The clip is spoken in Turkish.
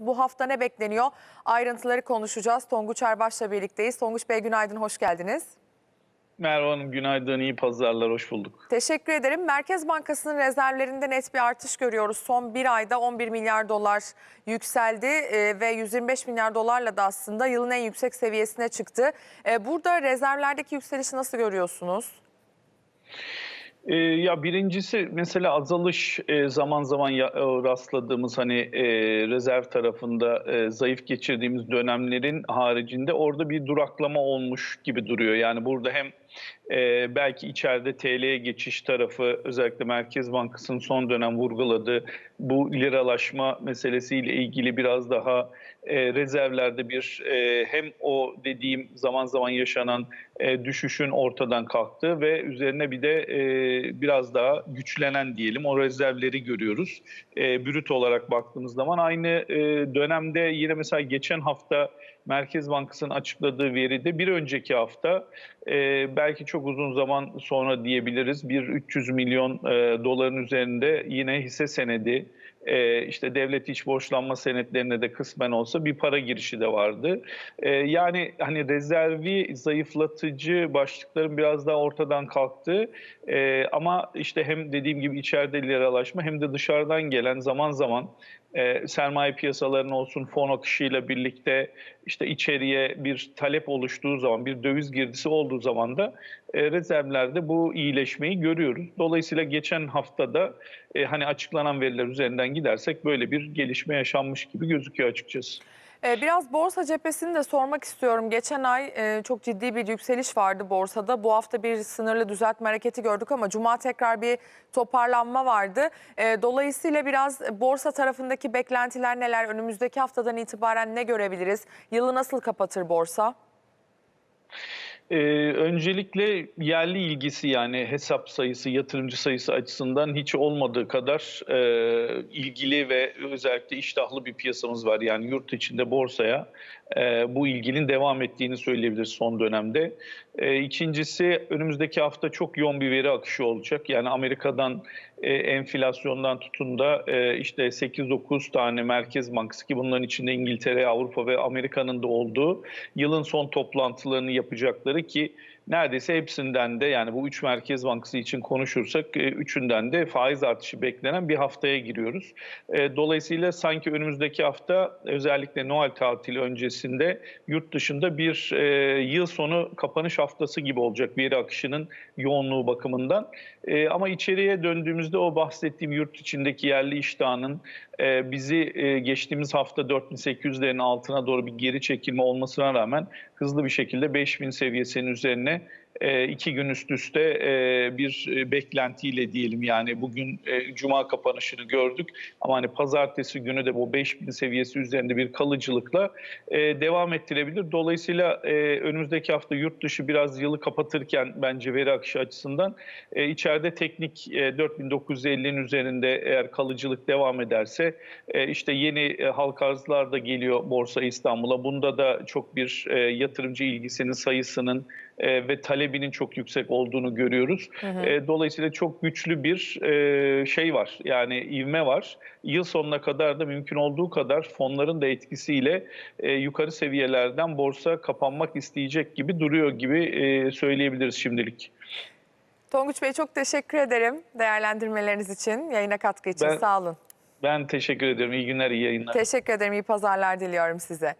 Bu hafta ne bekleniyor? Ayrıntıları konuşacağız. Tonguç Erbaş'la birlikteyiz. Tonguç Bey günaydın, hoş geldiniz. Merhaba Hanım günaydın, iyi pazarlar, hoş bulduk. Teşekkür ederim. Merkez Bankası'nın rezervlerinde net bir artış görüyoruz. Son bir ayda 11 milyar dolar yükseldi e, ve 125 milyar dolarla da aslında yılın en yüksek seviyesine çıktı. E, Burada rezervlerdeki yükselişi nasıl görüyorsunuz? Ee, ya birincisi mesela azalış e, zaman zaman ya, e, rastladığımız hani e, rezerv tarafında e, zayıf geçirdiğimiz dönemlerin haricinde orada bir duraklama olmuş gibi duruyor. Yani burada hem e, belki içeride TL'ye geçiş tarafı özellikle Merkez Bankası'nın son dönem vurguladığı bu liralaşma meselesiyle ilgili biraz daha e, rezervlerde bir e, hem o dediğim zaman zaman yaşanan e, düşüşün ortadan kalktığı ve üzerine bir de e, biraz daha güçlenen diyelim o rezervleri görüyoruz. E, brüt olarak baktığımız zaman aynı e, dönemde yine mesela geçen hafta Merkez Bankası'nın açıkladığı veride bir önceki hafta e, belki çok uzun zaman sonra diyebiliriz. Bir 300 milyon e, doların üzerinde yine hisse senedi e, işte devlet iç borçlanma senetlerine de kısmen olsa bir para girişi de vardı. E, yani hani rezervi zayıflatıcı başlıkların biraz daha ortadan kalktı. E, ama işte hem dediğim gibi içeride liralaşma hem de dışarıdan gelen zaman zaman e, sermaye piyasalarının olsun fon akışıyla birlikte işte içeriye bir talep oluştuğu zaman bir döviz girdisi olduğu zaman da e, rezervlerde bu iyileşmeyi görüyoruz. Dolayısıyla geçen haftada e, hani açıklanan veriler üzerinden gidersek böyle bir gelişme yaşanmış gibi gözüküyor açıkçası. E, Biraz borsa cephesini de sormak istiyorum. Geçen ay e, çok ciddi bir yükseliş vardı borsada. Bu hafta bir sınırlı düzeltme hareketi gördük ama cuma tekrar bir toparlanma vardı. E, Dolayısıyla biraz borsa tarafındaki beklentiler neler? Önümüzdeki haftadan itibaren ne görebiliriz? Yılı nasıl kapatır borsa? Ee, öncelikle yerli ilgisi yani hesap sayısı, yatırımcı sayısı açısından hiç olmadığı kadar e, ilgili ve özellikle iştahlı bir piyasamız var. Yani yurt içinde borsaya e, bu ilginin devam ettiğini söyleyebiliriz son dönemde. E, ikincisi önümüzdeki hafta çok yoğun bir veri akışı olacak. Yani Amerika'dan e, enflasyondan tutun da e, işte 8-9 tane merkez bankası ki bunların içinde İngiltere, Avrupa ve Amerika'nın da olduğu yılın son toplantılarını yapacakları ki neredeyse hepsinden de yani bu üç merkez bankası için konuşursak e, üçünden de faiz artışı beklenen bir haftaya giriyoruz. E, Dolayısıyla sanki önümüzdeki hafta özellikle Noel tatili öncesinde yurt dışında bir e, yıl sonu kapanış haftası gibi olacak veri akışının yoğunluğu bakımından. Ama içeriye döndüğümüzde o bahsettiğim yurt içindeki yerli iştahının bizi geçtiğimiz hafta 4800'lerin altına doğru bir geri çekilme olmasına rağmen hızlı bir şekilde 5000 seviyesinin üzerine e, iki gün üst üste e, bir e, beklentiyle diyelim yani bugün e, cuma kapanışını gördük ama hani pazartesi günü de bu 5000 seviyesi üzerinde bir kalıcılıkla e, devam ettirebilir. Dolayısıyla e, önümüzdeki hafta yurt dışı biraz yılı kapatırken bence veri akışı açısından e, içeride teknik e, 4950'nin üzerinde eğer kalıcılık devam ederse e, işte yeni e, halka arzlar da geliyor Borsa İstanbul'a. Bunda da çok bir e, yatırımcı ilgisinin sayısının e, ve talebinin çok yüksek olduğunu görüyoruz. E, dolayısıyla çok güçlü bir e, şey var. Yani ivme var. Yıl sonuna kadar da mümkün olduğu kadar fonların da etkisiyle e, yukarı seviyelerden borsa kapanmak isteyecek gibi duruyor gibi e, söyleyebiliriz şimdilik. Tonguç Bey çok teşekkür ederim değerlendirmeleriniz için, yayına katkı için. Ben- Sağ olun. Ben teşekkür ediyorum. İyi günler, iyi yayınlar. Teşekkür ederim. İyi pazarlar diliyorum size.